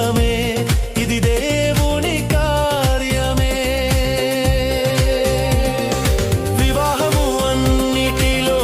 బంధమే ఇది దేవుని కార్యమే. వివాహము అన్నిటిలో